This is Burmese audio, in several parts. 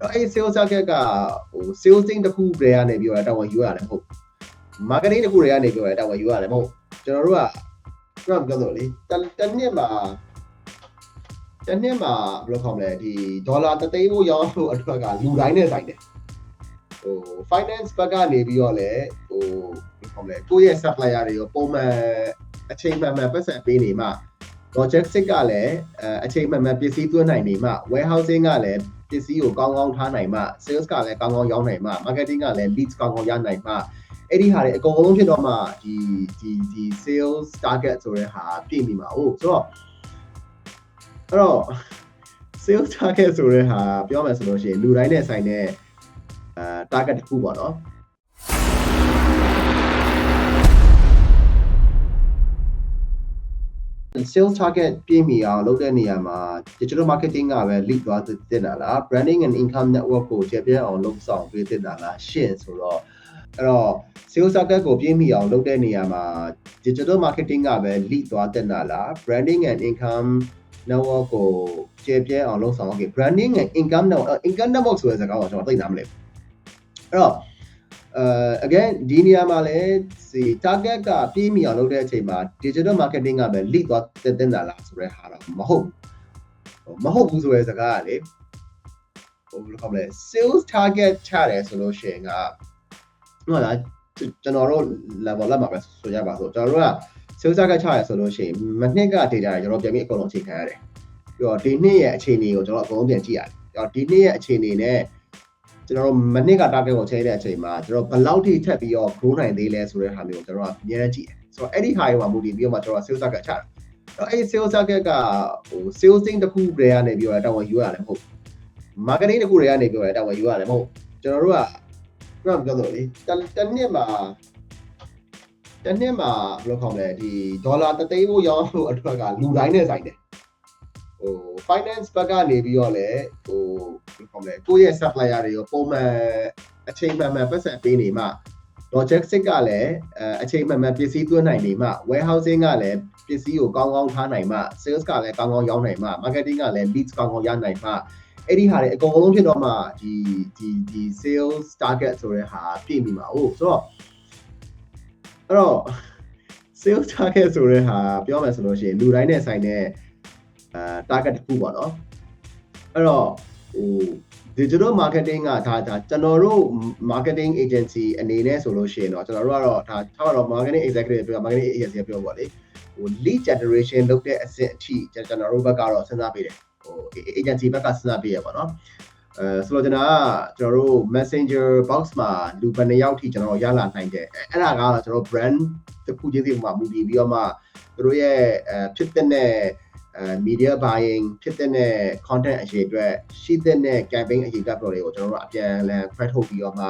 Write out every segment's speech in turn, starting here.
တော့အဲ့ sales target ကဟို sales team တစ်ခုတည်းကနေပြီးတော့တာဝန်ယူရတယ်မဟုတ် marketing တစ်ခုတည်းကနေပြီးတော့တာဝန်ယူရတယ်မဟုတ်ကျွန်တော်တို့ကကျွန်တော်ပြောလို့လေတစ်နှစ်မှာတစ်နှစ်မှာဘယ်လိုခေါ်မလဲဒီဒေါ်လာတသိန်းကိုရောင်းလို့အတွက်ကလူတိုင်းနဲ့ဆိုင်တယ်ဟို finance ဘက်ကနေပြီးတော့လည်းဟိုဘယ်လိုခေါ်မလဲကိုယ့်ရဲ့ supplier တွေကိုပုံမှန်အချိန်မှန်မှန်ပတ်စံပေးနေမှ logistics ကလည်းအချိန်မှန်မှန်ပစ္စည်းသွင်းနိုင်နေမှ warehousing ကလည်း ပစ္စည်းကိုကောင်းကောင်းထားနိုင်မှ sales ကလည်းကောင်းကောင်းရောင်းနိုင်မှ marketing ကလည်း leads ကောင်းကောင်းရနိုင်မှအဲ့ဒီဟာတွေအကုန်လုံးဖြစ်တော့မှဒီဒီဒီ sales target ဆိုတဲ့ဟာပြည့်မိမှာဟုတ်ဆိုတော့အဲ့တော့ sales target ဆိုတဲ့ဟာပြောမယ်ဆိုလို့ရှိရင်လူတိုင်းနဲ့ဆိုင်တဲ့အဲ target တစ်ခုပေါ့နော် sales target ပြည့်မီအောင်လုပ်တဲ့နေရာမှာ digital marketing ကပဲ lead သွားတင်တာလား branding and income network ကိုကျေပြည့်အောင်လုပ်ဆောင်ပေးတင်တာလားရှင်းဆိုတော့အဲ့တော့ sales target ကိုပြည့်မီအောင်လုပ်တဲ့နေရာမှာ digital marketing ကပဲ lead သွားတင်တာလား branding and income network ကိုကျေပြည့်အောင်လုပ်ဆောင် okay branding and income network income network ဆိုတဲ့စကားကိုကျွန်တော်သိနားမလဲအဲ့တော့ အဲ again ဒီနေရာမှာလည်းစီ target ကပြည့်မီအောင်လုပ်တဲ့အချိန်မှာ digital marketing ကပဲ lead သွားတက်တင်တာလားဆိုတဲ့ဟာတော့မဟုတ်ဘူးမဟုတ်ဘူးဆိုတဲ့စကားကလေဟိုဘယ်လိုခေါ်မလဲ sales target ချတယ်ဆိုလို့ရှိရင်ကဟုတ်လားကျွန်တော်တို့ level လက်မှာပဲဆိုရပါဆိုကျွန်တော်တို့က sales target ချရဆိုလို့ရှိရင်မနှစ်က data တွေကျွန်တော်ပြန်ပြီးအကုန်လုံးချိန်ခံရတယ်ပြီးတော့ဒီနှစ်ရဲ့အခြေအနေကိုကျွန်တော်အကုန်လုံးပြန်ကြည့်ရတယ်ပြီးတော့ဒီနှစ်ရဲ့အခြေအနေနဲ့ ကျွန်တော်တို့မနှစ်က target ကိုချိန်တဲ့အချိန်မှာကျွန်တော်ဘယ်လောက်ထိထပ်ပြီးတော့ grow နိုင်သေးလဲဆိုတဲ့ဟာမျိုးကိုကျွန်တော်ကအများကြီးကြည့်တယ်ဆိုတော့အဲ့ဒီဟာတွေမှာမူတည်ပြီးတော့မှကျွန်တော်က sales target ချတယ်အဲ့ sales target ကဟို sales team တစ်ခုတည်းကနေပြီးတော့တာဝန်ယူရတယ်မဟုတ် marketing တစ်ခုတည်းကနေပြီးတော့တာဝန်ယူရတယ်မဟုတ်ကျွန်တော်တို့ကကျွန်တော်ပြောလို့လေတစ်နှစ်မှာတစ်နှစ်မှာဘယ်လိုခေါ်မလဲဒီဒေါ်လာတသိန်းကိုရောင်းလို့အတွက်ကလူတိုင်းနဲ့ဆိုင်တယ် ဟို finance ဘက်ကနေပြီးတော့လည်းဟိုဘယ်လိုခေါ်မလဲကိုယ့်ရဲ့ supplier တွေကိုပုံမှန်အချိန်မှန်မှန်ပတ်စံပေးနေမှ logistics ကလည်းအချိန်မှန်မှန်ပစ္စည်းသွင်းနိုင်နေမှ warehousing ကလည်းပစ္စည်းကိုကောင်းကောင်းထားနိုင်မှ sales ကလည်းကောင်းကောင်းရောင်းနိုင်မှ marketing ကလည်း leads ကောင်းကောင်းရနိုင်မှအဲ့ဒီဟာတွေအကုန်လုံးဖြစ်တော့မှဒီဒီဒီ sales target ဆိုတဲ့ဟာပြည့်မိမှာဟုတ်ဆိုတော့အဲ့တော့ sales target ဆိုတဲ့ဟာပြောမယ်ဆိုလို့ရှိရင်လူတိုင်းနဲ့ဆိုင်တဲ့ အဲ target တစ်ခုပေါ့နော်အဲ့တော့ဟို digital marketing ကဒါဒါကျွန်တော်တို့ marketing agency အနေနဲ့ဆိုလို့ရှိရင်တော့ကျွန်တော်တို့ကတော့ဒါထားတော့ marketing executive ပြော marketing agency ပြောပေါ့လေဟို lead generation လုပ်တဲ့အဆင့်အထိကျွန်တော်တို့ဘက်ကတော့စဉ်းစားပေးတယ်ဟို agency ဘက်ကစဉ်းစားပေးရပါတော့အဲဆိုတော့ကျွန်တော်ကကျွန်တော်တို့ messenger box မှာလူဘယ်နှယောက်ထိကျွန်တော်ရလာနိုင်တယ်အဲ့ဒါကတော့ကျွန်တော် brand တစ်ခုချင်းစီမှာမူတည်ပြီးတော့မှတို့ရဲ့အဲဖြစ်တဲ့အဲ media buying ဖြစ်တဲ့ content အရေးအတွက်ရှိတဲ့ campaign အရေးအတွက်တွေကိုကျွန်တော်တို့အပြန်အလှန် credit ထုတ်ပြီးတော့မှ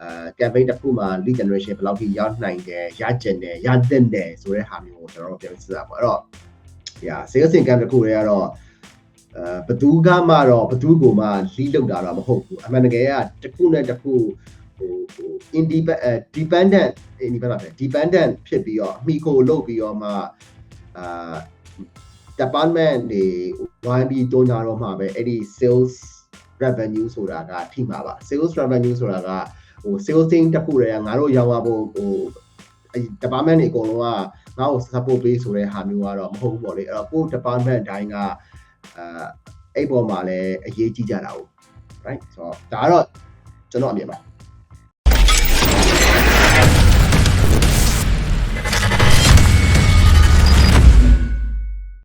အဲ campaign တစ်ခုမှာ lead generation ဘယ်လောက်ထိရနိုင်တယ်ရကျင်တယ်ရသင့်တယ်ဆိုတဲ့ဟာမျိုးကိုကျွန်တော်တို့ပြန်စစ်တာပေါ့အဲ့တော့ yeah sales income တစ်ခုတွေကတော့အဲဘသူကမှတော့ဘသူကိုမှ lead လုပ်တာတော့မဟုတ်ဘူးအမှန်တကယ်ကတစ်ခုနဲ့တစ်ခုဟိုဟို independent dependent independent dependent ဖြစ်ပြီးတော့အမိကိုလုပ်ပြီးတော့မှအာ department တွေဝိုင်းပြီးတွန်းကြတော့မှပဲအဲ့ဒီ sales revenue ဆိုတာကထိမှာပါ sales revenue ဆိုတာကဟို sales team တစ်ခုတည်းကငါတို့ရောင်းရဖို့ဟိုအဲ့ department တွေအကုန်လုံးကငါ့ကို support ပေးဆိုတဲ့ဟာမျိုးကတော့မဟုတ်ဘူးပေါ့လေအဲ့တော့ကို department တိုင်းကအာအဲ့ပေါ်မှာလည်းအရေးကြီးကြတာဟုတ် right ဆိုတော့ဒါကတော့ကျွန်တော်အမြင်ပါ